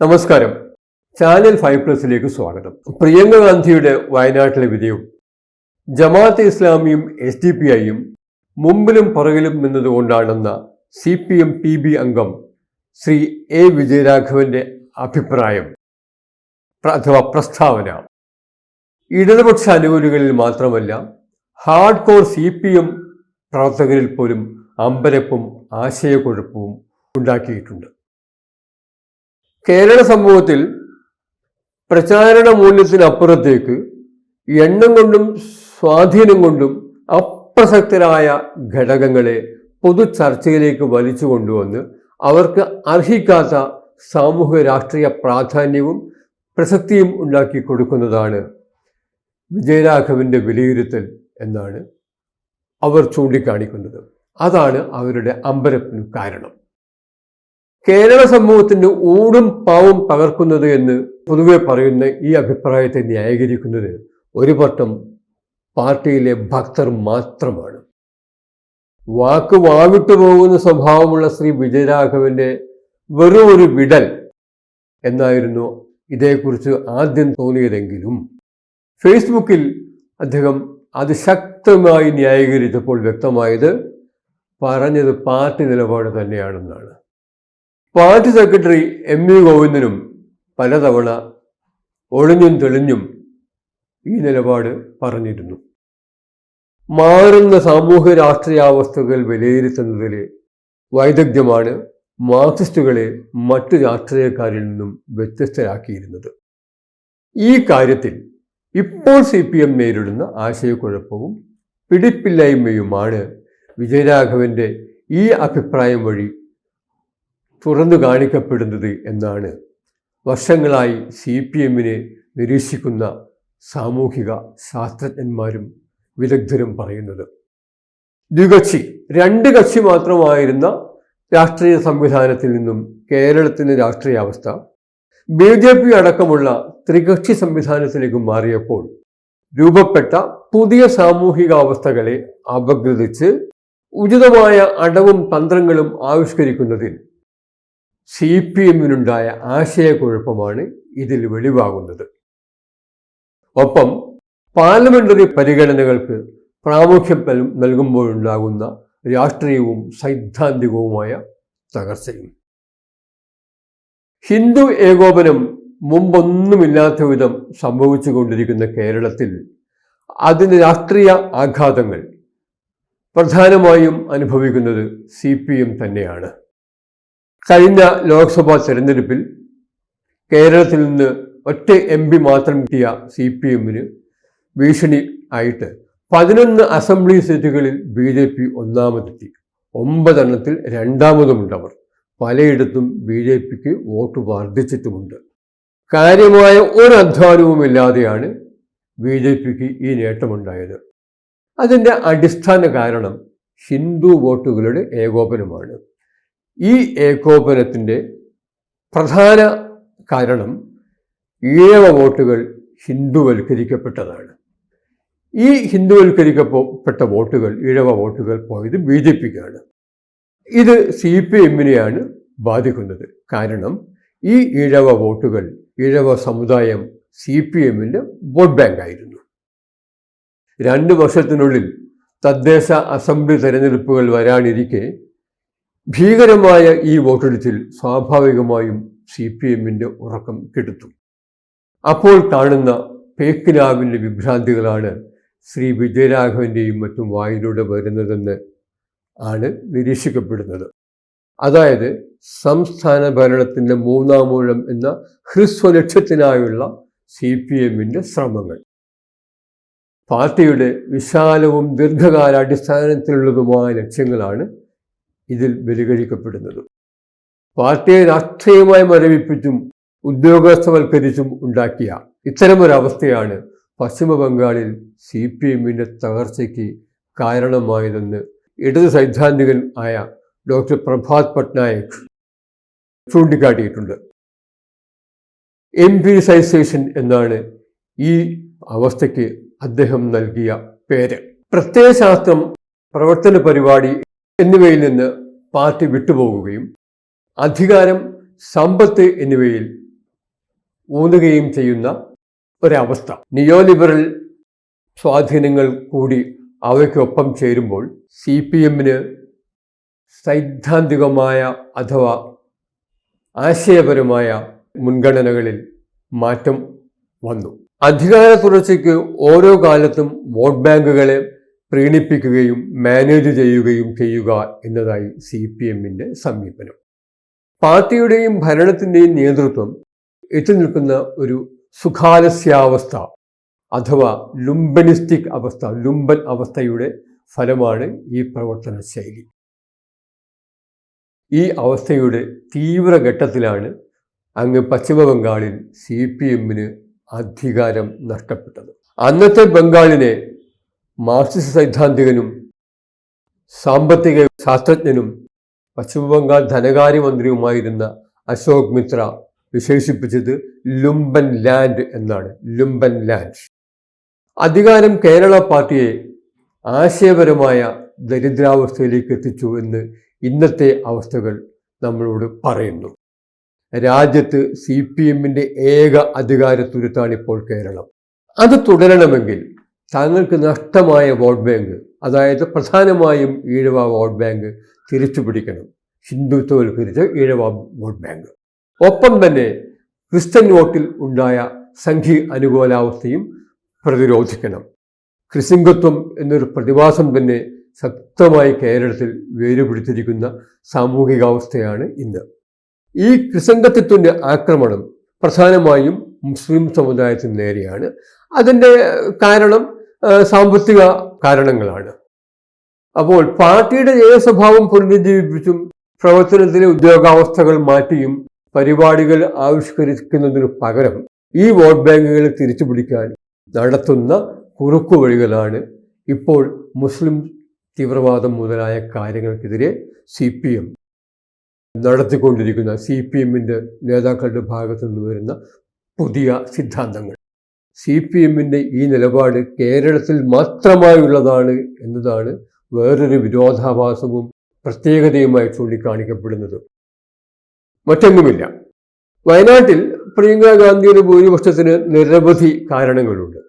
നമസ്കാരം. Channel five പ്ലസിലേക്ക് സ്വാഗതം. പ്രിയങ്ക ഗാന്ധിയുടെ വയനാട്ടിലെ വിജയവും ജമാഅത്തെ ഇസ്ലാമിയും എസ് ഡി പി ഐയും മുമ്പിലും പുറകിലും നിന്നതുകൊണ്ടാണെന്ന C P M P B അംഗം ശ്രീ എ വിജയരാഘവന്റെ അഭിപ്രായം അഥവാ പ്രസ്താവന. ഇടതുപക്ഷ അനുകൂലികളിൽ മാത്രമല്ല hard core C P M പ്രവർത്തകരിൽ പോലും അമ്പരപ്പും ആശയക്കുഴപ്പവും ഉണ്ടാക്കിയിട്ടുണ്ട്. കേരള സമൂഹത്തിൽ പ്രചാരണ മൂല്യത്തിനപ്പുറത്തേക്ക് എണ്ണം കൊണ്ടും സ്വാധീനം കൊണ്ടും അപ്രസക്തരായ ഘടകങ്ങളെ പൊതു ചർച്ചയിലേക്ക് വലിച്ചു കൊണ്ടുവന്ന് അവർക്ക് അർഹിക്കാത്ത സാമൂഹ്യ രാഷ്ട്രീയ പ്രാധാന്യവും പ്രസക്തിയും ഉണ്ടാക്കി കൊടുക്കുന്നതാണ് വിജയരാഘവന്റെ വിലയിരുത്തൽ എന്നാണ് അവർ ചൂണ്ടിക്കാണിക്കുന്നത്. അതാണ് അവരുടെ അമ്പരപ്പിന് കാരണം. കേരള സമൂഹത്തിന്റെ ഊടും പാവും പകർക്കുന്നത് എന്ന് പൊതുവെ പറയുന്ന ഈ അഭിപ്രായത്തെ ന്യായീകരിക്കുന്നത് ഒരു പട്ടം പാർട്ടിയിലെ ഭക്തർ മാത്രമാണ്. വാക്ക് വാവിട്ടു പോകുന്ന സ്വഭാവമുള്ള ശ്രീ വിജയരാഘവന്റെ വെറും ഒരു വിടൽ എന്നായിരുന്നു ഇതേക്കുറിച്ച് ആദ്യം തോന്നിയതെങ്കിലും. ഫേസ്ബുക്കിൽ അദ്ദേഹം അത് ശക്തമായി ന്യായീകരിച്ചപ്പോൾ വ്യക്തമായത് പറഞ്ഞത് പാർട്ടി നിലപാട് തന്നെയാണെന്നാണ്. പാർട്ടി സെക്രട്ടറി എം വി ഗോവിന്ദനും പലതവണ ഒളിഞ്ഞും തെളിഞ്ഞും ഈ നിലപാട് പറഞ്ഞിരുന്നു. മാറുന്ന സാമൂഹ്യ രാഷ്ട്രീയാവസ്ഥകൾ വിലയിരുത്തുന്നതിൽ വൈദഗ്ധ്യമാണ് മാർക്സിസ്റ്റുകളെ മറ്റു രാഷ്ട്രീയക്കാരിൽ നിന്നും വ്യത്യസ്തരാക്കിയിരുന്നത്. ഈ കാര്യത്തിൽ ഇപ്പോൾ സി പി എം നേരിടുന്ന ആശയക്കുഴപ്പവും പിടിപ്പില്ലായ്മയുമാണ് വിജയരാഘവന്റെ ഈ അഭിപ്രായം വഴി തുറന്നു കാണിക്കപ്പെടുന്നത് എന്നാണ് വർഷങ്ങളായി സി പി എമ്മിനെ നിരീക്ഷിക്കുന്ന സാമൂഹിക ശാസ്ത്രജ്ഞന്മാരും വിദഗ്ധരും പറയുന്നത്. ദ്വികക്ഷി രണ്ട് കക്ഷി മാത്രമായിരുന്ന രാഷ്ട്രീയ സംവിധാനത്തിൽ നിന്നും കേരളത്തിന്റെ രാഷ്ട്രീയാവസ്ഥ ബി ജെ പി അടക്കമുള്ള ത്രികക്ഷി സംവിധാനത്തിലേക്ക് മാറിയപ്പോൾ രൂപപ്പെട്ട പുതിയ സാമൂഹികാവസ്ഥകളെ അപഗ്രഥിച്ച് ഉചിതമായ അടവും തന്ത്രങ്ങളും ആവിഷ്കരിക്കുന്നതിൽ സി പി എമ്മിനുണ്ടായ ആശയക്കുഴപ്പമാണ് ഇതിൽ വെളിവാകുന്നത്. ഒപ്പം പാർലമെന്ററി പരിഗണനകൾക്ക് പ്രാമുഖ്യം നൽ- നൽകുമ്പോഴുണ്ടാകുന്ന രാഷ്ട്രീയവും സൈദ്ധാന്തികവുമായ തകർച്ചയും. ഹിന്ദു ഏകോപനം മുമ്പൊന്നുമില്ലാത്ത വിധം സംഭവിച്ചു കൊണ്ടിരിക്കുന്ന കേരളത്തിൽ അതിന് രാഷ്ട്രീയ ആഘാതങ്ങൾ പ്രധാനമായും അനുഭവിക്കുന്നത് സി പി എം തന്നെയാണ്. കഴിഞ്ഞ ലോക്സഭാ തെരഞ്ഞെടുപ്പിൽ കേരളത്തിൽ നിന്ന് ഒറ്റ എം പി മാത്രം കിട്ടിയ സി പി എമ്മിന് ഭീഷണി ആയിട്ട് പതിനൊന്ന് അസംബ്ലി സീറ്റുകളിൽ ബി ജെ പി ഒന്നാമതെത്തി. ഒമ്പതെണ്ണത്തിൽ രണ്ടാമതുമുണ്ടവർ പലയിടത്തും ബി ജെ പിക്ക് വോട്ട് വർദ്ധിച്ചിട്ടുമുണ്ട്. കാര്യമായ ഒരു അധ്വാനവുമില്ലാതെയാണ് ബി ജെ പിക്ക് ഈ നേട്ടമുണ്ടായത്. അതിന്റെ അടിസ്ഥാന കാരണം ഹിന്ദു വോട്ടുകളുടെ ഏകോപനമാണ്. ഈ ഏകോപനത്തിന്റെ പ്രധാന കാരണം ഈഴവ വോട്ടുകൾ ഹിന്ദുവൽക്കരിക്കപ്പെട്ടതാണ്. ഈ ഹിന്ദുവൽക്കരിക്കപ്പെട്ട വോട്ടുകൾ ഈഴവ വോട്ടുകൾ പോയത് ബി ജെ പിക്കാണ്. ഇത് സി പി എമ്മിനെയാണ് ബാധിക്കുന്നത്. കാരണം ഈ ഈഴവ വോട്ടുകൾ ഈഴവ സമുദായം സി പി എമ്മിന്റെ വോട്ട് ബാങ്ക് ആയിരുന്നു രണ്ട് വർഷത്തിനുള്ളിൽ തദ്ദേശ അസംബ്ലി തെരഞ്ഞെടുപ്പുകൾ വരാനിരിക്കെ ഭീകരമായ ഈ വോട്ടെടുപ്പിൽ സ്വാഭാവികമായും സി പി എമ്മിന്റെ ഉറക്കം കെടുത്തു. അപ്പോൾ കാണുന്ന പേക്കിനാവിന്റെ വിഭ്രാന്തികളാണ് ശ്രീ വിജയരാഘവന്റെയും മറ്റും വായിലൂടെ വരുന്നതെന്ന് ആണ് നിരീക്ഷിക്കപ്പെടുന്നത്. അതായത് സംസ്ഥാന ഭരണത്തിന്റെ മൂന്നാമൂഴം എന്ന ഹ്രസ്വലക്ഷ്യത്തിനായുള്ള സി പി എമ്മിന്റെ ശ്രമങ്ങൾ. പാർട്ടിയുടെ വിശാലവും ദീർഘകാലാടിസ്ഥാനത്തിലുള്ളതുമായ ലക്ഷ്യങ്ങളാണ് ഇതിൽ ബലികഴിക്കപ്പെടുന്നത്. പാർട്ടിയെ രാഷ്ട്രീയമായി മരവിപ്പിച്ചും ഉദ്യോഗസ്ഥവൽക്കരിച്ചും ഉണ്ടാക്കിയ ഇത്തരമൊരവസ്ഥയാണ് പശ്ചിമ ബംഗാളിൽ സി പി എമ്മിന്റെ തകർച്ചയ്ക്ക് കാരണമായതെന്ന് ഇടത് സൈദ്ധാന്തികൻ ആയ ഡോക്ടർ പ്രഭാത് പട്നായക് ചൂണ്ടിക്കാട്ടിയിട്ടുണ്ട്. എംപിസൈസേഷൻ എന്നാണ് ഈ അവസ്ഥയ്ക്ക് അദ്ദേഹം നൽകിയ പേര്. പ്രത്യയശാസ്ത്രം പ്രവർത്തന പരിപാടി എന്നിവയിൽ നിന്ന് പാർട്ടി വിട്ടുപോകുകയും അധികാരം സമ്പത്ത് എന്നിവയിൽ ഊന്നുകയും ചെയ്യുന്ന ഒരവസ്ഥ. നിയോലിബറൽ സ്വാധീനങ്ങൾ കൂടി അവയ്ക്കൊപ്പം ചേരുമ്പോൾ സി പി എമ്മിന് സൈദ്ധാന്തികമായ അഥവാ ആശയപരമായ മുൻഗണനകളിൽ മാറ്റം വന്നു. അധികാര തുടർച്ചയ്ക്ക് ഓരോ കാലത്തും വോട്ട് ബാങ്കുകളെ പ്രീണിപ്പിക്കുകയും മാനേജ് ചെയ്യുകയും ചെയ്യുക എന്നതായി സി പി എമ്മിന്റെ സമീപനം. പാർട്ടിയുടെയും ഭരണത്തിന്റെയും നേതൃത്വം എത്തി നിൽക്കുന്ന ഒരു സുഖാലസ്യാവസ്ഥ അഥവാ ലുംബനിസ്റ്റിക് അവസ്ഥ ലുംബൻ അവസ്ഥയുടെ ഫലമാണ് ഈ പ്രവർത്തന ശൈലി ഈ അവസ്ഥയുടെ തീവ്രഘട്ടത്തിലാണ് അങ്ങ് പശ്ചിമബംഗാളിൽ സി പി എമ്മിന് അധികാരം നഷ്ടപ്പെട്ടത്. അന്നത്തെ ബംഗാളിനെ മാർക്സിസ്റ്റ് സൈദ്ധാന്തികനും സാമ്പത്തിക ശാസ്ത്രജ്ഞനും പശ്ചിമബംഗാൾ ധനകാര്യമന്ത്രിയുമായിരുന്ന അശോക് മിത്ര വിശേഷിപ്പിച്ചത് ലുംബൻ ലാൻഡ് എന്നാണ്. Lumpen land. അധികാരം കേരള പാർട്ടിയെ ആശയപരമായ ദരിദ്രാവസ്ഥയിലേക്ക് എത്തിച്ചു എന്ന് ഇന്നത്തെ അവസ്ഥകൾ നമ്മളോട് പറയുന്നു. രാജ്യത്ത് സി പി എമ്മിന്റെ ഏക അധികാരത്തുരുത്താണ് ഇപ്പോൾ കേരളം. അത് തുടരണമെങ്കിൽ തങ്ങൾക്ക് നഷ്ടമായ വോട്ട് ബാങ്ക് അതായത് പ്രധാനമായും ഈഴവ വോട്ട് ബാങ്ക് തിരിച്ചു പിടിക്കണം. ഹിന്ദുത്വവൽക്കരിച്ച ഈഴവ വോട്ട് ബാങ്ക്. ഒപ്പം തന്നെ ക്രിസ്ത്യൻ വോട്ടിൽ ഉണ്ടായ സംഘി അനുകൂലാവസ്ഥയും പ്രതിരോധിക്കണം. ക്രിസിംഗത്വം എന്നൊരു പ്രതിഭാസം തന്നെ ശക്തമായി കേരളത്തിൽ വേരുപിടിച്ചിരിക്കുന്ന സാമൂഹികാവസ്ഥയാണ് ഇന്ന്. ഈ ക്രിസംഗത്വത്തിന്റെ ആക്രമണം പ്രധാനമായും മുസ്ലിം സമുദായത്തിന് നേരെയാണ്. അതിന്റെ കാരണം സാമ്പത്തിക കാരണങ്ങളാണ്. അപ്പോൾ പാർട്ടിയുടെ സ്വഭാവം പുനരുജ്ജീവിപ്പിച്ചും പ്രവർത്തനത്തിലെ ഉദ്യോഗാവസ്ഥകൾ മാറ്റിയും പരിപാടികൾ ആവിഷ്കരിക്കുന്നതിനു പകരം ഈ വോട്ട് ബാങ്കുകളെ തിരിച്ചു പിടിക്കാൻ നടത്തുന്ന കുറുക്കുവഴികളാണ് ഇപ്പോൾ മുസ്ലിം തീവ്രവാദം മുതലായ കാര്യങ്ങൾക്കെതിരെ സി പി എം നടത്തിക്കൊണ്ടിരിക്കുന്ന സി പി എമ്മിന്റെ നേതാക്കളുടെ ഭാഗത്തു നിന്ന് വരുന്ന പുതിയ സിദ്ധാന്തങ്ങൾ. സി പി എമ്മിന്റെ ഈ നിലപാട് കേരളത്തിൽ മാത്രമായുള്ളതാണ് എന്നതാണ് വേറൊരു വിരോധാഭാസവും പ്രത്യേകതയുമായി ചൂണ്ടിക്കാണിക്കപ്പെടുന്നത്. മറ്റെങ്ങുമില്ല. വയനാട്ടിൽ പ്രിയങ്ക ഗാന്ധിയുടെ ഭൂരിപക്ഷത്തിന് നിരവധി കാരണങ്ങളുണ്ട്.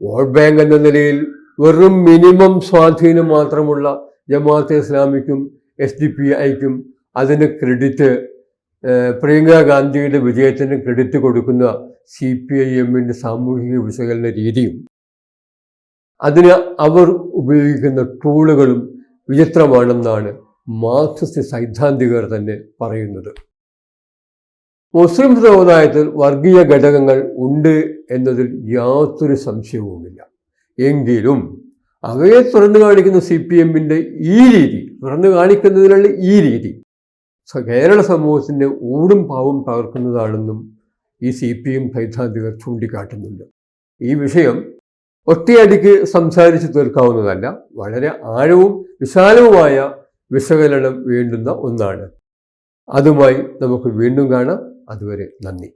വോട്ട് ബാങ്ക് എന്ന നിലയിൽ വെറും മിനിമം സ്വാധീനം മാത്രമുള്ള ജമാഅത്തെ ഇസ്ലാമിക്കും എസ് ഡി പി ഐക്കും അതിന് ക്രെഡിറ്റ് പ്രിയങ്ക ഗാന്ധിയുടെ വിജയത്തിന് ക്രെഡിറ്റ് കൊടുക്കുന്ന സി പി ഐ എമ്മിന്റെ സാമൂഹിക വിശകലന രീതിയും അതിന് അവർ ഉപയോഗിക്കുന്ന ടൂളുകളും വിചിത്രമാണെന്നാണ് മാർക്സിസ്റ്റ് സൈദ്ധാന്തികർ തന്നെ പറയുന്നത്. മുസ്ലിം സമുദായത്തിൽ വർഗീയ ഘടകങ്ങൾ ഉണ്ട് എന്നതിൽ യാതൊരു സംശയവുമില്ല. എങ്കിലും അവയെ തുറന്നു കാണിക്കുന്ന സി പി എമ്മിന്റെ ഈ രീതി തുറന്നു കാണിക്കുന്നതിനുള്ള ഈ രീതി കേരള സമൂഹത്തിന്റെ ഊടും പാവും തകർക്കുന്നതാണെന്നും ഈ സി പി എം സൈദ്ധാന്തികർ ചൂണ്ടിക്കാട്ടുന്നുണ്ട്. ഈ വിഷയം ഒറ്റയടിക്ക് സംസാരിച്ച് തീർക്കാവുന്നതല്ല വളരെ ആഴവും വിശാലവുമായ വിശകലനം വേണ്ടുന്ന ഒന്നാണ്. അതുമായി നമുക്ക് വീണ്ടും കാണാം. അതുവരെ നന്ദി.